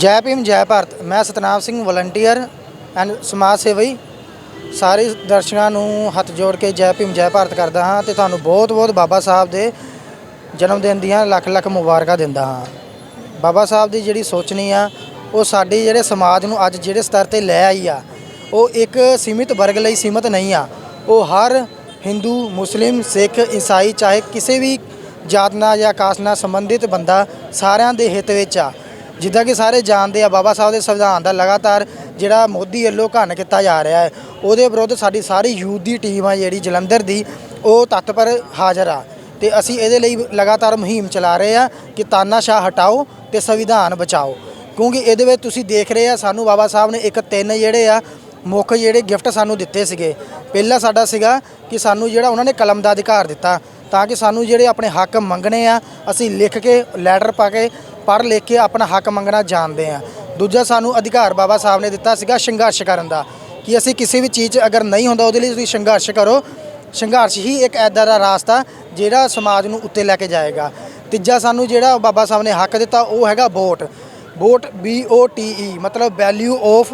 ਜੈ ਭੀਮ, ਜੈ ਭਾਰਤ। ਮੈਂ ਸਤਨਾਮ ਸਿੰਘ ਵਲੰਟੀਅਰ ਐਂਡ ਸਮਾਜ ਸੇਵੀ। ਸਾਰੇ ਦਰਸ਼ਕਾਂ ਨੂੰ ਹੱਥ ਜੋੜ ਕੇ ਜੈ ਭੀਮ, ਜੈ ਭਾਰਤ ਕਰਦਾ ਹਾਂ ਤੇ ਤੁਹਾਨੂੰ ਬਹੁਤ ਬਹੁਤ ਬਾਬਾ ਸਾਹਿਬ ਦੇ ਜਨਮ ਦਿਨ ਦੀਆਂ ਲੱਖ ਲੱਖ ਮੁਬਾਰਕਾਂ ਦਿੰਦਾ ਹਾਂ। ਬਾਬਾ ਸਾਹਿਬ ਦੀ ਜਿਹੜੀ ਸੋਚਣੀ ਆ, ਉਹ ਸਾਡੇ ਜਿਹੜੇ ਸਮਾਜ ਨੂੰ ਅੱਜ ਜਿਹੜੇ ਸਤਰ ਤੇ ਲੈ ਆਈ ਆ, ਉਹ ਇੱਕ ਸੀਮਿਤ ਵਰਗ ਲਈ ਸੀਮਿਤ ਨਹੀਂ ਆ। ਉਹ ਹਰ ਹਿੰਦੂ, ਮੁਸਲਿਮ, ਸਿੱਖ, ਈਸਾਈ, ਚਾਹੇ ਕਿਸੇ ਵੀ ਜਾਤ ਨਾਲ ਜਾਂ ਕਾਸਟ ਨਾਲ ਸੰਬੰਧਿਤ ਬੰਦਾ ਸਾਰਿਆਂ ਦੇ ਹਿੱਤ ਵਿੱਚ ਆ। ਜਿੱਦਾਂ ਕਿ ਸਾਰੇ ਜਾਣਦੇ ਆ ਬਾਬਾ ਸਾਹਿਬ ਦੇ ਸੰਵਿਧਾਨ ਦਾ ਲਗਾਤਾਰ ਜਿਹੜਾ ਮੋਦੀ ਵੱਲੋਂ ਘਣ ਕੀਤਾ ਜਾ ਰਿਹਾ ਹੈ, ਉਹਦੇ ਵਿਰੁੱਧ ਸਾਡੀ ਸਾਰੀ ਯੂਥ ਦੀ ਟੀਮ ਆ ਜਿਹੜੀ ਜਲੰਧਰ ਦੀ, ਉਹ ਤਤਪਰ ਹਾਜ਼ਰ ਆ। ਤੇ ਅਸੀਂ ਇਹਦੇ ਲਈ ਲਗਾਤਾਰ ਮੁਹਿੰਮ ਚਲਾ ਰਹੇ ਆ ਕਿ ਤਾਨਾਸ਼ਾਹ ਹਟਾਓ ਤੇ ਸੰਵਿਧਾਨ ਬਚਾਓ। ਕਿਉਂਕਿ ਇਹਦੇ ਵਿੱਚ ਤੁਸੀਂ ਦੇਖ ਰਹੇ ਆ, ਸਾਨੂੰ ਬਾਬਾ ਸਾਹਿਬ ਨੇ ਇੱਕ ਤਿੰਨ ਜਿਹੜੇ ਆ, ਮੁੱਖ ਜਿਹੜੇ ਗਿਫਟ ਸਾਨੂੰ ਦਿੱਤੇ ਸੀਗੇ। ਪਹਿਲਾ ਸਾਡਾ ਸੀਗਾ ਕਿ ਸਾਨੂੰ ਜਿਹੜਾ ਉਹਨਾਂ ਨੇ ਕਲਮ ਦਾ ਅਧਿਕਾਰ ਦਿੱਤਾ, ਤਾਂ ਕਿ ਸਾਨੂੰ ਜਿਹੜੇ ਆਪਣੇ ਹੱਕ ਮੰਗਣੇ ਆ, ਅਸੀਂ ਲਿਖ ਕੇ, ਲੈਟਰ ਪਾ ਕੇ ਪੜ੍ਹ ਲਿਖ ਕੇ ਆਪਣਾ ਹੱਕ ਮੰਗਣਾ ਜਾਣਦੇ ਆ। ਦੂਜਾ ਸਾਨੂੰ ਅਧਿਕਾਰ ਬਾਬਾ ਸਾਹਿਬ ਨੇ ਦਿੱਤਾ ਸੀਗਾ ਸੰਘਰਸ਼ ਕਰਨ ਦਾ। ਕਿ ਅਸੀਂ ਕਿਸੇ ਵੀ ਚੀਜ਼ 'ਚ ਅਗਰ ਨਹੀਂ ਹੁੰਦਾ, ਉਹਦੇ ਲਈ ਤੁਸੀਂ ਸੰਘਰਸ਼ ਕਰੋ। ਸੰਘਰਸ਼ ਹੀ ਇੱਕ ਐਦਾਂ ਦਾ ਰਾਸਤਾ ਜਿਹੜਾ ਸਮਾਜ ਨੂੰ ਉੱਤੇ ਲੈ ਕੇ ਜਾਏਗਾ। ਤੀਜਾ ਸਾਨੂੰ ਜਿਹੜਾ ਬਾਬਾ ਸਾਹਿਬ ਨੇ ਹੱਕ ਦਿੱਤਾ, ਉਹ ਹੈਗਾ vote. Vote B O T E ਮਤਲਬ ਵੈਲਿਊ ਆਫ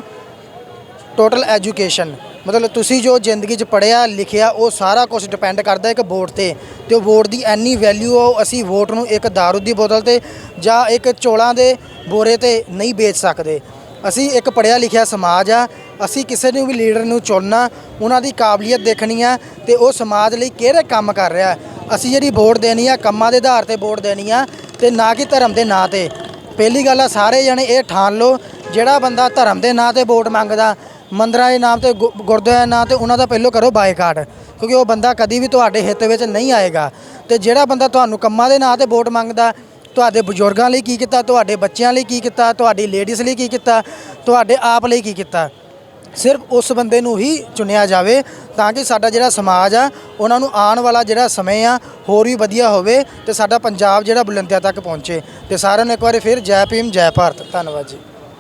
ਟੋਟਲ ਐਜੂਕੇਸ਼ਨ ਮਤਲਬ ਤੁਸੀਂ ਜੋ ਜ਼ਿੰਦਗੀ 'ਚ ਪੜਿਆ ਲਿਖਿਆ, ਉਹ ਸਾਰਾ ਕੁਝ ਡਿਪੈਂਡ ਕਰਦਾ ਇੱਕ ਵੋਟ ਤੇ। ਤੇ ਉਹ ਵੋਟ ਦੀ ਐਨੀ ਵੈਲਿਊ ਆ, ਉਹ ਅਸੀਂ ਵੋਟ ਨੂੰ ਇੱਕ दारू ਦੀ ਬੋਤਲ ਤੇ ਜਾਂ ਇੱਕ ਚੋਲਾਂ ਦੇ ਬੋਰੇ ਤੇ ਨਹੀਂ ਵੇਚ ਸਕਦੇ। ਅਸੀਂ ਇੱਕ ਪੜਿਆ ਲਿਖਿਆ ਸਮਾਜ ਆ, ਅਸੀਂ ਕਿਸੇ ਨੂੰ ਵੀ ਲੀਡਰ ਨੂੰ ਚੁਣਨਾ, ਉਹਨਾਂ ਦੀ ਕਾਬਲੀਅਤ ਦੇਖਣੀ ਆ, ਤੇ ਉਹ ਸਮਾਜ ਲਈ ਕਿਹੜੇ ਕੰਮ ਕਰ ਰਿਹਾ? ਅਸੀਂ ਜਿਹੜੀ ਵੋਟ ਦੇਣੀ ਆ, ਕੰਮਾਂ ਦੇ ਆਧਾਰ ਤੇ ਵੋਟ ਦੇਣੀ ਆ, ਤੇ ਨਾ ਕਿ ਧਰਮ ਦੇ ਨਾਂ ਤੇ। ਪਹਿਲੀ ਗੱਲ ਆ, ਸਾਰੇ ਜਣੇ ਇਹ ਠਾਣ ਲਓ, ਜਿਹੜਾ ਬੰਦਾ ਧਰਮ ਦੇ ਨਾਂ ਤੇ ਵੋਟ ਮੰਗਦਾ ਮੰਦਰਾਂ ਦੇ ਨਾਮ ਤੇ ਗੁ- ਗੁਰਦੁਆਰਿਆਂ ਦੇ ਨਾਂ ਤੇ ਉਹਨਾਂ ਦਾ ਪਹਿਲੋਂ ਕਰੋ ਬਾਈਕਾਟ, ਕਿਉਂਕਿ ਉਹ ਬੰਦਾ ਕਦੀ ਵੀ ਤੁਹਾਡੇ ਹਿੱਤ ਵਿੱਚ ਨਹੀਂ ਆਏਗਾ। ਤੇ ਜਿਹੜਾ ਬੰਦਾ ਤੁਹਾਨੂੰ ਕੰਮਾਂ ਦੇ ਨਾਂ ਤੇ ਵੋਟ ਮੰਗਦਾ, ਤੁਹਾਡੇ ਬਜ਼ੁਰਗਾਂ ਲਈ ਕੀ ਕੀਤਾ, ਤੁਹਾਡੇ ਬੱਚਿਆਂ ਲਈ ਕੀ ਕੀਤਾ, ਤੁਹਾਡੀ ਲੇਡੀਜ਼ ਲਈ ਕੀ ਕੀਤਾ, ਤੁਹਾਡੇ ਆਪ ਲਈ ਕੀ ਕੀਤਾ, ਸਿਰਫ ਉਸ ਬੰਦੇ ਨੂੰ ਹੀ ਚੁਣਿਆ ਜਾਵੇ ਤਾਂ ਕਿ ਸਾਡਾ ਜਿਹੜਾ ਸਮਾਜ ਆ, ਉਹਨਾਂ ਨੂੰ ਆਉਣ ਵਾਲਾ ਜਿਹੜਾ ਸਮੇਂ ਆ, ਹੋਰ ਵੀ ਵਧੀਆ ਹੋਵੇ ਤੇ ਸਾਡਾ ਪੰਜਾਬ ਜਿਹੜਾ ਬੁਲੰਦੀਆਂ ਤੱਕ ਪਹੁੰਚੇ। ਤੇ ਸਾਰਿਆਂ ਨੂੰ ਇੱਕ ਵਾਰੀ ਫਿਰ ਜੈ ਭੀਮ, ਜੈ ਭਾਰਤ। ਧੰਨਵਾਦ ਜੀ।